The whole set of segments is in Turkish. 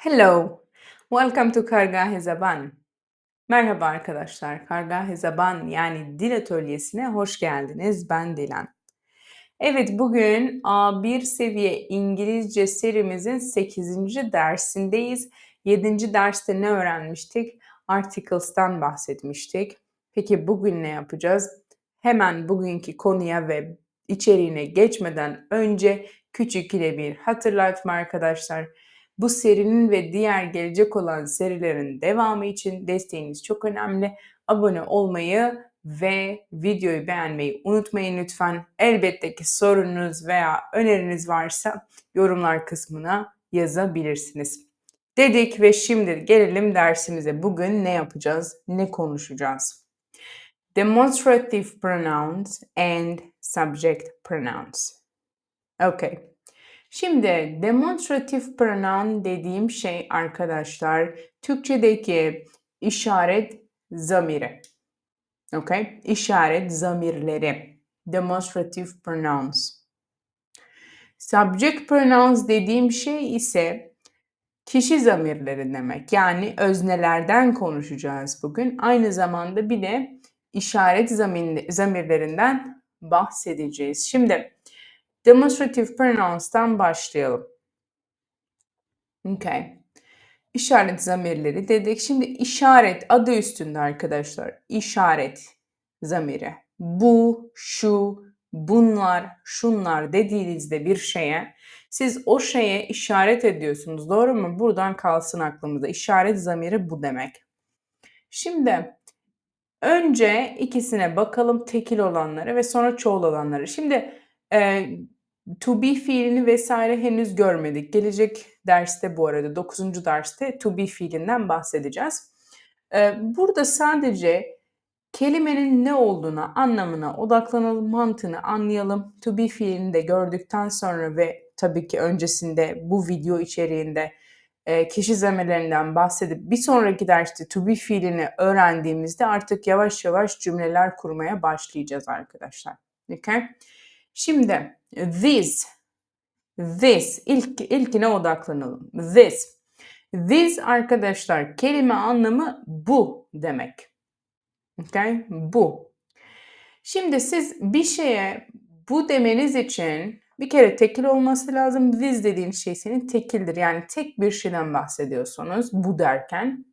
Hello, welcome to Kargah Zaban. Merhaba arkadaşlar, Kargah Zaban yani dil atölyesine hoş geldiniz. Ben Dilan. Evet, bugün A1 seviye İngilizce serimizin 8. dersindeyiz. 7. derste ne öğrenmiştik? Articles'tan bahsetmiştik. Peki bugün ne yapacağız? Hemen bugünkü konuya ve içeriğine geçmeden önce küçük ile bir hatırlatma arkadaşlar. Bu serinin ve diğer gelecek olan serilerin devamı için desteğiniz çok önemli. Abone olmayı ve videoyu beğenmeyi unutmayın lütfen. Elbette ki sorunuz veya öneriniz varsa yorumlar kısmına yazabilirsiniz. Dedik ve şimdi gelelim dersimize. Bugün ne yapacağız? Ne konuşacağız? Demonstrative pronouns and subject pronouns. Okay. Şimdi demonstratif pronoun dediğim şey arkadaşlar Türkçedeki işaret zamiri. Okay? İşaret zamirleri. Demonstrative pronouns. Subject pronouns dediğim şey ise kişi zamirleri demek. Yani öznelerden konuşacağız bugün. Aynı zamanda bir de işaret zamirlerinden bahsedeceğiz. Şimdi Demonstrative pronouns'tan başlayalım. Okay. İşaret zamirleri dedik. Şimdi işaret adı üstünde arkadaşlar. İşaret zamiri. Bu, şu, bunlar, şunlar dediğinizde bir şeye siz o şeye işaret ediyorsunuz. Doğru mu? Buradan kalsın aklımızda. İşaret zamiri bu demek. Şimdi önce ikisine bakalım tekil olanları ve sonra çoğul olanları. Şimdi e, to be fiilini vesaire henüz görmedik. Gelecek derste bu arada 9. derste to be fiilinden bahsedeceğiz. Ee, burada sadece kelimenin ne olduğuna, anlamına odaklanalım, mantığını anlayalım. To be fiilini de gördükten sonra ve tabii ki öncesinde bu video içeriğinde e, kişi zamirlerinden bahsedip bir sonraki derste to be fiilini öğrendiğimizde artık yavaş yavaş cümleler kurmaya başlayacağız arkadaşlar. Okay? Şimdi this, this ilk ilkine odaklanalım. This. This arkadaşlar kelime anlamı bu demek. Okay? Bu. Şimdi siz bir şeye bu demeniz için bir kere tekil olması lazım. This dediğin şey senin tekildir. Yani tek bir şeyden bahsediyorsunuz bu derken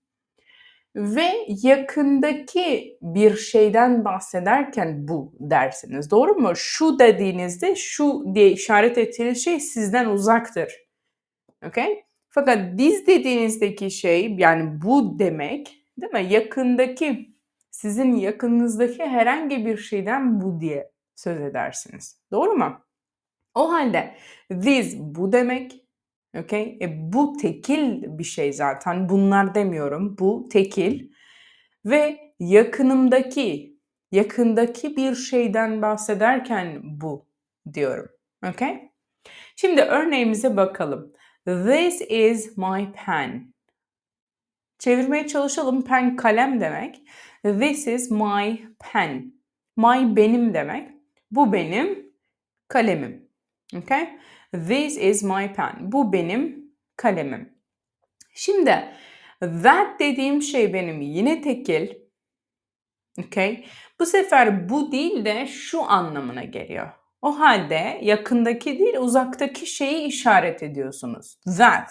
ve yakındaki bir şeyden bahsederken bu dersiniz. Doğru mu? Şu dediğinizde şu diye işaret ettiğiniz şey sizden uzaktır. Okay? Fakat diz dediğinizdeki şey yani bu demek değil mi? Yakındaki sizin yakınınızdaki herhangi bir şeyden bu diye söz edersiniz. Doğru mu? O halde this bu demek Okay? E, bu tekil bir şey zaten. Bunlar demiyorum. Bu tekil. Ve yakınımdaki, yakındaki bir şeyden bahsederken bu diyorum. Okay? Şimdi örneğimize bakalım. This is my pen. Çevirmeye çalışalım. Pen kalem demek. This is my pen. My benim demek. Bu benim kalemim. Okay? This is my pen. Bu benim kalemim. Şimdi that dediğim şey benim yine tekil. Okay? Bu sefer bu değil de şu anlamına geliyor. O halde yakındaki değil uzaktaki şeyi işaret ediyorsunuz. That.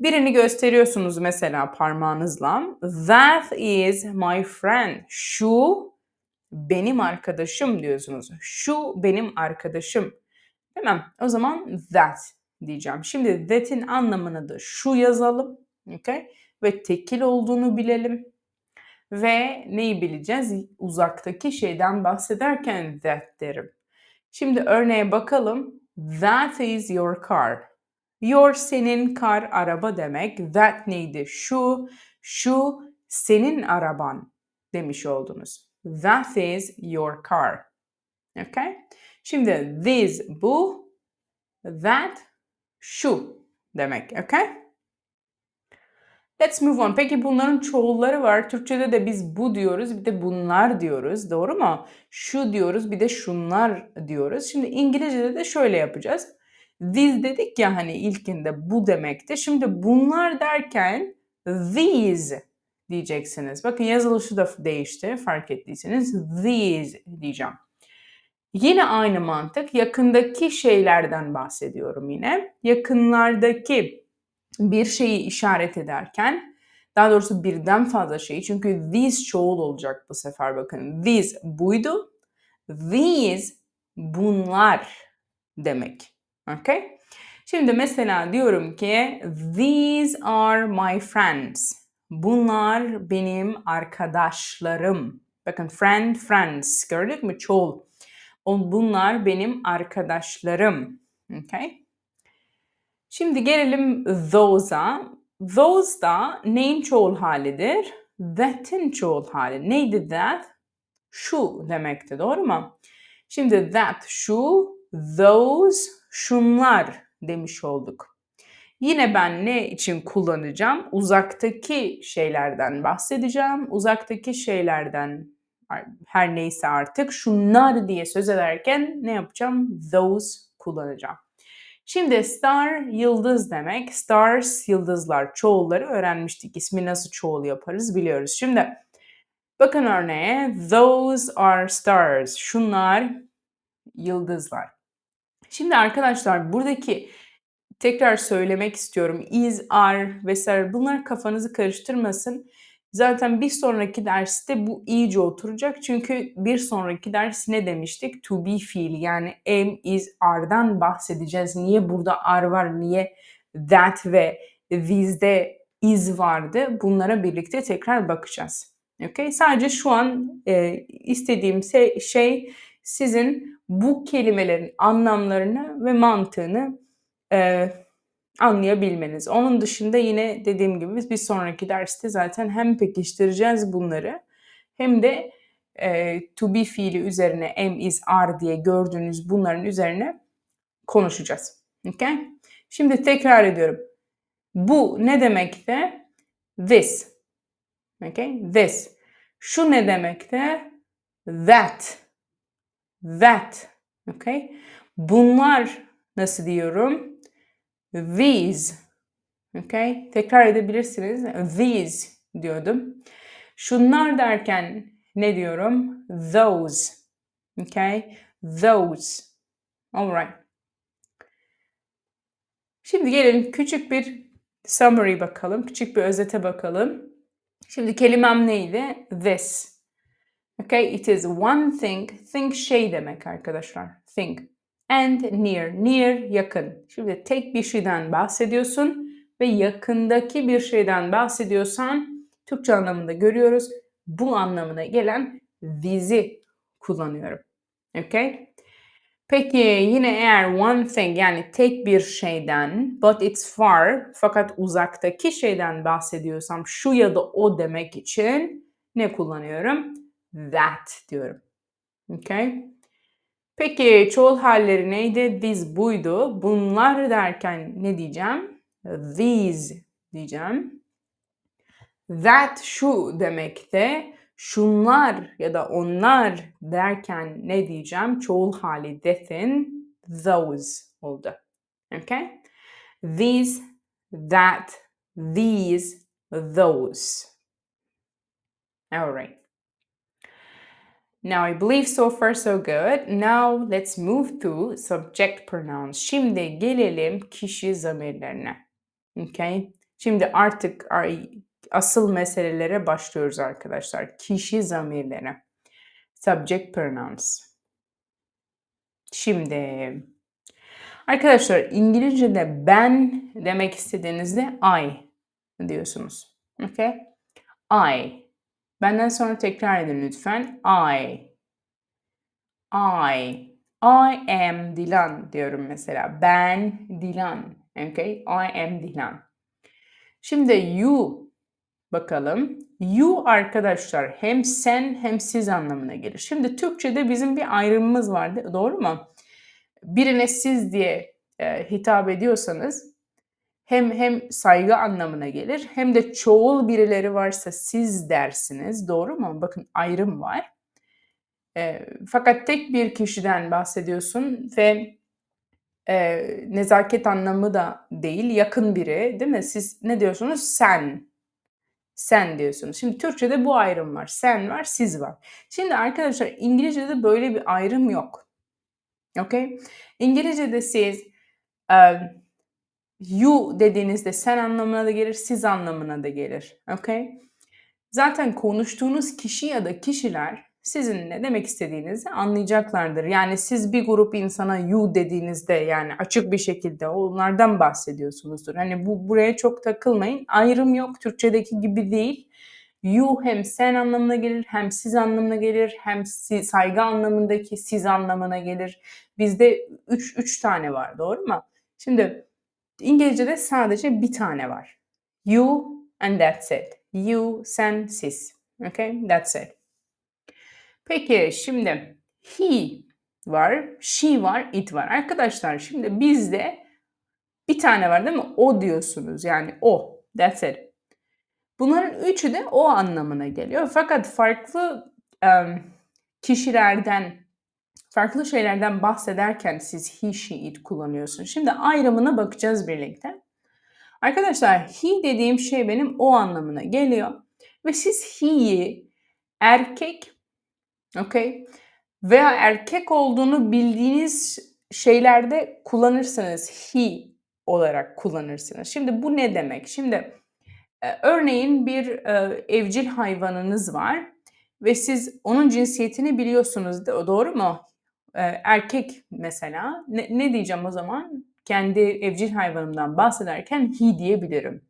Birini gösteriyorsunuz mesela parmağınızla. That is my friend. Şu benim arkadaşım diyorsunuz. Şu benim arkadaşım. Tamam. O zaman that diyeceğim. Şimdi that'in anlamını da şu yazalım. Okay? Ve tekil olduğunu bilelim. Ve neyi bileceğiz? Uzaktaki şeyden bahsederken that derim. Şimdi örneğe bakalım. That is your car. Your senin kar araba demek. That neydi? Şu, şu senin araban demiş oldunuz. That is your car. Okay? Şimdi this bu, that şu demek. Okay? Let's move on. Peki bunların çoğulları var. Türkçede de biz bu diyoruz, bir de bunlar diyoruz. Doğru mu? Şu diyoruz, bir de şunlar diyoruz. Şimdi İngilizce'de de şöyle yapacağız. These dedik ya hani ilkinde bu demekti. Şimdi bunlar derken these diyeceksiniz. Bakın yazılışı da değişti fark ettiyseniz. These diyeceğim. Yine aynı mantık yakındaki şeylerden bahsediyorum yine. Yakınlardaki bir şeyi işaret ederken daha doğrusu birden fazla şeyi çünkü these çoğul olacak bu sefer bakın. These buydu. These bunlar demek. Okay? Şimdi mesela diyorum ki these are my friends. Bunlar benim arkadaşlarım. Bakın friend, friends. Gördük mü? Çoğul. Bunlar benim arkadaşlarım. Okay? Şimdi gelelim those'a. Those da neyin çoğul halidir? That'in çoğul hali. Neydi that? Şu demekti doğru mu? Şimdi that şu, those şunlar demiş olduk. Yine ben ne için kullanacağım? Uzaktaki şeylerden bahsedeceğim. Uzaktaki şeylerden her neyse artık şunlar diye söz ederken ne yapacağım? Those kullanacağım. Şimdi star yıldız demek. Stars yıldızlar çoğulları öğrenmiştik. İsmi nasıl çoğul yaparız biliyoruz. Şimdi bakın örneğe those are stars. Şunlar yıldızlar. Şimdi arkadaşlar buradaki tekrar söylemek istiyorum. Is, are vesaire bunlar kafanızı karıştırmasın. Zaten bir sonraki derste bu iyice oturacak. Çünkü bir sonraki ders ne demiştik? To be fiil yani am, is, are'dan bahsedeceğiz. Niye burada are var, niye that ve this'de is vardı? Bunlara birlikte tekrar bakacağız. Okay? Sadece şu an e, istediğim şey sizin bu kelimelerin anlamlarını ve mantığını e, anlayabilmeniz. Onun dışında yine dediğim gibi biz bir sonraki derste zaten hem pekiştireceğiz bunları hem de e, to be fiili üzerine am is are diye gördüğünüz bunların üzerine konuşacağız. Okay? Şimdi tekrar ediyorum. Bu ne demekte? This. Okay? This. Şu ne demekte? That. That. Okay? Bunlar nasıl diyorum? These. Okay? Tekrar edebilirsiniz. These diyordum. Şunlar derken ne diyorum? Those. Okay? Those. Alright. Şimdi gelin küçük bir summary bakalım. Küçük bir özete bakalım. Şimdi kelimem neydi? This. Okay, it is one thing. Think şey demek arkadaşlar. Think and near. Near yakın. Şimdi tek bir şeyden bahsediyorsun ve yakındaki bir şeyden bahsediyorsan Türkçe anlamında görüyoruz. Bu anlamına gelen this'i kullanıyorum. Okay? Peki yine eğer one thing yani tek bir şeyden but it's far fakat uzaktaki şeyden bahsediyorsam şu ya da o demek için ne kullanıyorum? That diyorum. Okay? Peki çoğul halleri neydi? This buydu. Bunlar derken ne diyeceğim? These diyeceğim. That şu demekte. Şunlar ya da onlar derken ne diyeceğim? Çoğul hali that'in those oldu. Okay? These, that, these, those. Alright. Now I believe so far so good. Now let's move to subject pronouns. Şimdi gelelim kişi zamirlerine. Okay? Şimdi artık asıl meselelere başlıyoruz arkadaşlar. Kişi zamirleri. Subject pronouns. Şimdi arkadaşlar İngilizce'de ben demek istediğinizde I diyorsunuz. Okay? I Benden sonra tekrar edin lütfen. I. I. I am Dilan diyorum mesela. Ben Dilan. Okay? I am Dilan. Şimdi you bakalım. You arkadaşlar hem sen hem siz anlamına gelir. Şimdi Türkçe'de bizim bir ayrımımız vardı. Doğru mu? Birine siz diye e, hitap ediyorsanız hem hem saygı anlamına gelir hem de çoğul birileri varsa siz dersiniz. Doğru mu? Bakın ayrım var. E, fakat tek bir kişiden bahsediyorsun ve Eee, nezaket anlamı da değil, yakın biri, değil mi? Siz ne diyorsunuz? Sen. Sen diyorsunuz. Şimdi Türkçede bu ayrım var. Sen var, siz var. Şimdi arkadaşlar İngilizce'de böyle bir ayrım yok. Okay? İngilizce'de siz eee, you dediğinizde sen anlamına da gelir, siz anlamına da gelir. Okay? Zaten konuştuğunuz kişi ya da kişiler sizin ne demek istediğinizi anlayacaklardır. Yani siz bir grup insana you dediğinizde yani açık bir şekilde onlardan bahsediyorsunuzdur. Hani bu buraya çok takılmayın. Ayrım yok. Türkçedeki gibi değil. You hem sen anlamına gelir, hem siz anlamına gelir, hem si- saygı anlamındaki siz anlamına gelir. Bizde 3 3 tane var, doğru mu? Şimdi İngilizce'de sadece bir tane var. You and that's it. You, sen, siz. Okay? That's it. Peki şimdi he var, she var, it var. Arkadaşlar şimdi bizde bir tane var değil mi? O diyorsunuz. Yani o. That's it. Bunların üçü de o anlamına geliyor. Fakat farklı em, kişilerden, farklı şeylerden bahsederken siz he, she, it kullanıyorsunuz. Şimdi ayrımına bakacağız birlikte. Arkadaşlar he dediğim şey benim o anlamına geliyor. Ve siz he'yi erkek, okay, veya erkek olduğunu bildiğiniz şeylerde kullanırsanız he olarak kullanırsınız. Şimdi bu ne demek? Şimdi e, örneğin bir e, evcil hayvanınız var ve siz onun cinsiyetini biliyorsunuz. Doğru mu? Erkek mesela. Ne, ne diyeceğim o zaman? Kendi evcil hayvanımdan bahsederken he diyebilirim.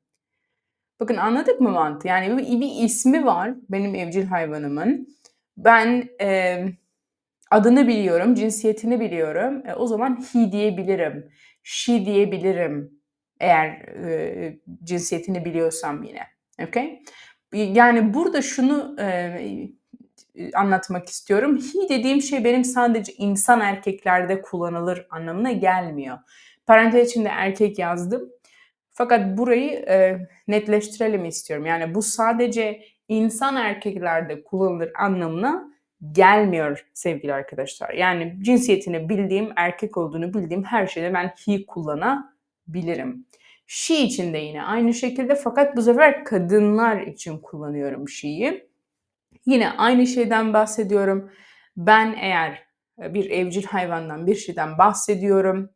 Bakın anladık mı mantığı? Yani bir, bir ismi var benim evcil hayvanımın. Ben e, adını biliyorum, cinsiyetini biliyorum. E, o zaman he diyebilirim, she diyebilirim eğer e, cinsiyetini biliyorsam yine. Okay? Yani burada şunu e, anlatmak istiyorum. He dediğim şey benim sadece insan erkeklerde kullanılır anlamına gelmiyor. Parantez içinde erkek yazdım. Fakat burayı e, netleştirelim istiyorum. Yani bu sadece insan erkeklerde kullanılır anlamına gelmiyor sevgili arkadaşlar. Yani cinsiyetini bildiğim, erkek olduğunu bildiğim her şeyde ben he kullanabilirim. She için de yine aynı şekilde fakat bu sefer kadınlar için kullanıyorum she'yi. Yine aynı şeyden bahsediyorum. Ben eğer bir evcil hayvandan bir şeyden bahsediyorum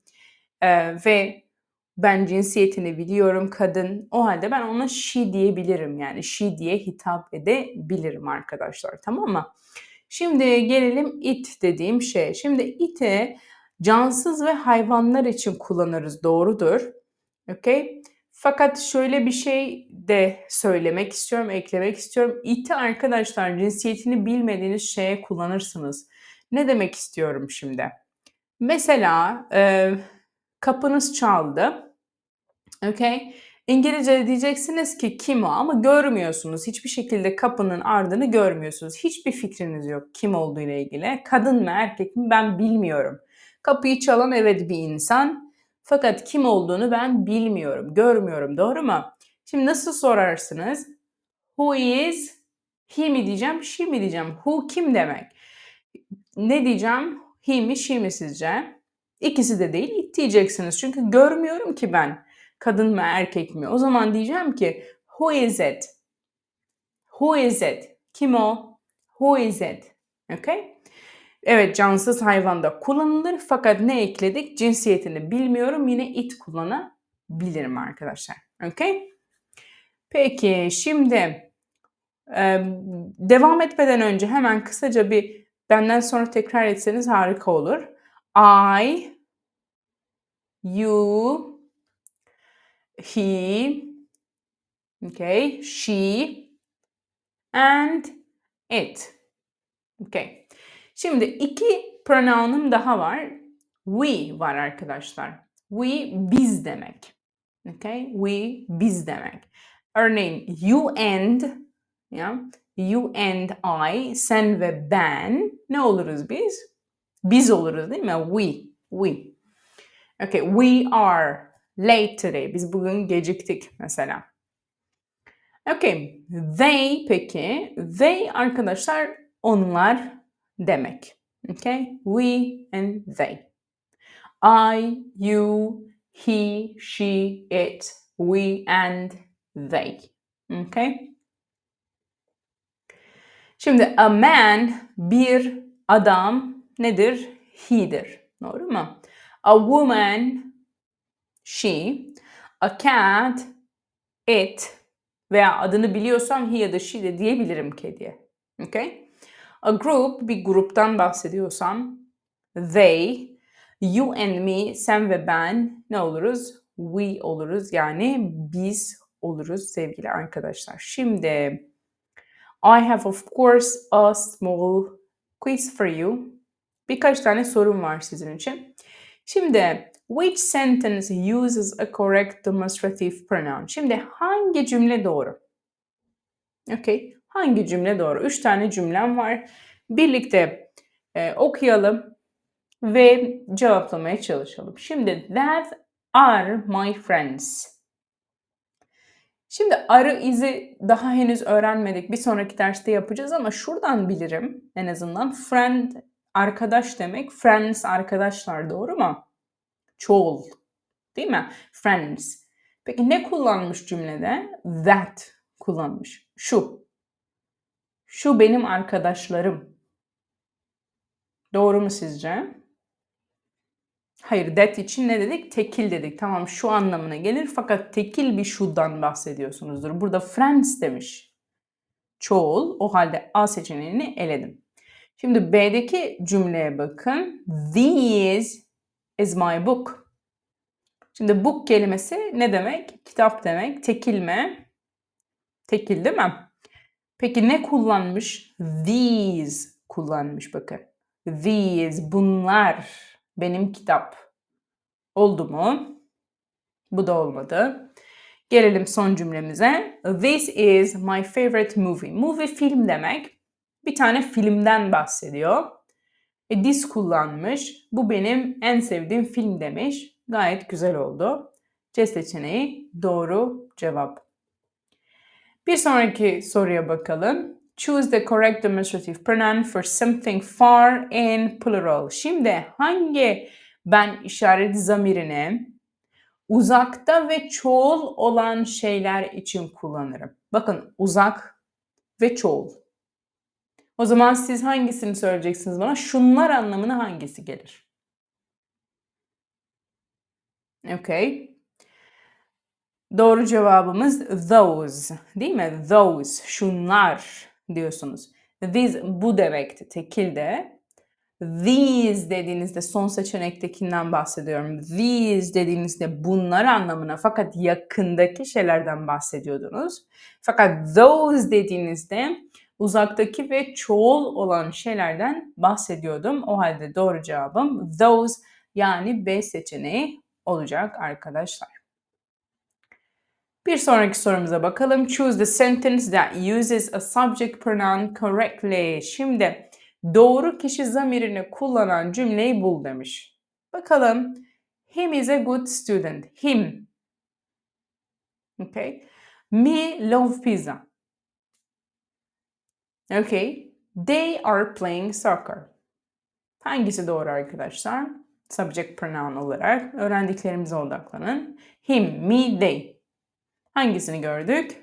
e, ve ben cinsiyetini biliyorum kadın. O halde ben ona she diyebilirim. Yani she diye hitap edebilirim arkadaşlar. Tamam mı? Şimdi gelelim it dediğim şey. Şimdi it'i cansız ve hayvanlar için kullanırız. Doğrudur. Okay? Fakat şöyle bir şey de söylemek istiyorum, eklemek istiyorum. It'i arkadaşlar cinsiyetini bilmediğiniz şeye kullanırsınız. Ne demek istiyorum şimdi? Mesela e, kapınız çaldı. Okay? İngilizce'de diyeceksiniz ki kim o ama görmüyorsunuz. Hiçbir şekilde kapının ardını görmüyorsunuz. Hiçbir fikriniz yok kim olduğu ile ilgili. Kadın mı erkek mi ben bilmiyorum. Kapıyı çalan evet bir insan. Fakat kim olduğunu ben bilmiyorum, görmüyorum. Doğru mu? Şimdi nasıl sorarsınız? Who is? He mi diyeceğim, she mi diyeceğim? Who kim demek? Ne diyeceğim? He mi, she mi sizce? İkisi de değil, it diyeceksiniz. Çünkü görmüyorum ki ben kadın mı erkek mi? O zaman diyeceğim ki who is it? Who is it? Kim o? Who is it? Okay? Evet cansız hayvanda kullanılır fakat ne ekledik? Cinsiyetini bilmiyorum. Yine it kullanabilirim arkadaşlar. Okay? Peki şimdi e, devam etmeden önce hemen kısaca bir benden sonra tekrar etseniz harika olur. I, you, he, okay, she, and it. Okay. Şimdi iki pronounum daha var. We var arkadaşlar. We biz demek. Okay? We biz demek. Örneğin you and ya you and I sen ve ben ne oluruz biz? Biz oluruz değil mi? We. We. Okay, we are late today. Biz bugün geciktik mesela. Okay, they peki. They arkadaşlar onlar demek. Okay, we and they. I, you, he, she, it, we, and they. Okay? Şimdi a man bir adam nedir? He'dir. Doğru mu? A woman she, a cat it veya adını biliyorsam he ya da she de diyebilirim kediye. Okay? A group bir gruptan bahsediyorsam they, you and me, sen ve ben ne oluruz? We oluruz yani biz oluruz sevgili arkadaşlar. Şimdi I have of course a small quiz for you. Birkaç tane sorum var sizin için. Şimdi which sentence uses a correct demonstrative pronoun? Şimdi hangi cümle doğru? Okay. Hangi cümle doğru? Üç tane cümlem var. Birlikte e, okuyalım ve cevaplamaya çalışalım. Şimdi that are my friends. Şimdi arı izi daha henüz öğrenmedik. Bir sonraki derste yapacağız ama şuradan bilirim en azından. Friend arkadaş demek. Friends arkadaşlar doğru mu? Çoğul. Değil mi? Friends. Peki ne kullanmış cümlede? That kullanmış. Şu. Şu benim arkadaşlarım. Doğru mu sizce? Hayır, that için ne dedik? Tekil dedik. Tamam şu anlamına gelir fakat tekil bir şudan bahsediyorsunuzdur. Burada friends demiş. Çoğul. O halde A seçeneğini eledim. Şimdi B'deki cümleye bakın. These is my book. Şimdi book kelimesi ne demek? Kitap demek. Tekil mi? Tekil değil mi? Peki ne kullanmış? These kullanmış bakın. These bunlar benim kitap. Oldu mu? Bu da olmadı. Gelelim son cümlemize. This is my favorite movie. Movie film demek. Bir tane filmden bahsediyor. E, this kullanmış. Bu benim en sevdiğim film demiş. Gayet güzel oldu. C seçeneği doğru cevap. Bir sonraki soruya bakalım. Choose the correct demonstrative pronoun for something far in plural. Şimdi hangi ben işareti zamirini uzakta ve çoğul olan şeyler için kullanırım? Bakın uzak ve çoğul. O zaman siz hangisini söyleyeceksiniz bana? Şunlar anlamına hangisi gelir? Okay. Doğru cevabımız those. Değil mi? Those. Şunlar diyorsunuz. These bu demekti tekilde. These dediğinizde son seçenektekinden bahsediyorum. These dediğinizde bunlar anlamına fakat yakındaki şeylerden bahsediyordunuz. Fakat those dediğinizde uzaktaki ve çoğul olan şeylerden bahsediyordum. O halde doğru cevabım those yani B seçeneği olacak arkadaşlar. Bir sonraki sorumuza bakalım. Choose the sentence that uses a subject pronoun correctly. Şimdi doğru kişi zamirini kullanan cümleyi bul demiş. Bakalım. Him is a good student. Him. Okay. Me love pizza. Okay. They are playing soccer. Hangisi doğru arkadaşlar? Subject pronoun olarak öğrendiklerimize odaklanın. Him, me, they. Hangisini gördük?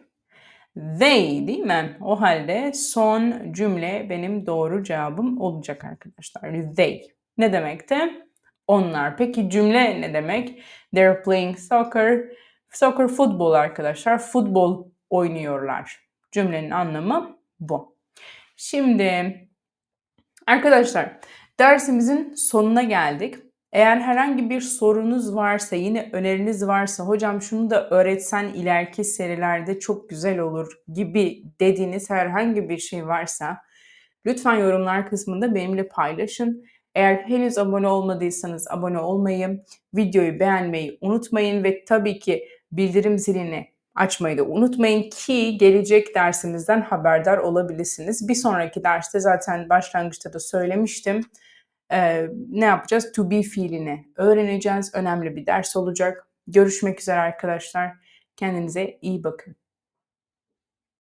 They değil mi? O halde son cümle benim doğru cevabım olacak arkadaşlar. They. Ne demekti? Onlar. Peki cümle ne demek? They're playing soccer. Soccer futbol arkadaşlar. Futbol oynuyorlar. Cümlenin anlamı bu. Şimdi arkadaşlar dersimizin sonuna geldik. Eğer herhangi bir sorunuz varsa, yine öneriniz varsa, hocam şunu da öğretsen ileriki serilerde çok güzel olur gibi dediğiniz herhangi bir şey varsa lütfen yorumlar kısmında benimle paylaşın. Eğer henüz abone olmadıysanız abone olmayı, videoyu beğenmeyi unutmayın ve tabii ki bildirim zilini açmayı da unutmayın ki gelecek dersimizden haberdar olabilirsiniz. Bir sonraki derste zaten başlangıçta da söylemiştim e, ne yapacağız? To be fiilini öğreneceğiz. Önemli bir ders olacak. Görüşmek üzere arkadaşlar. Kendinize iyi bakın.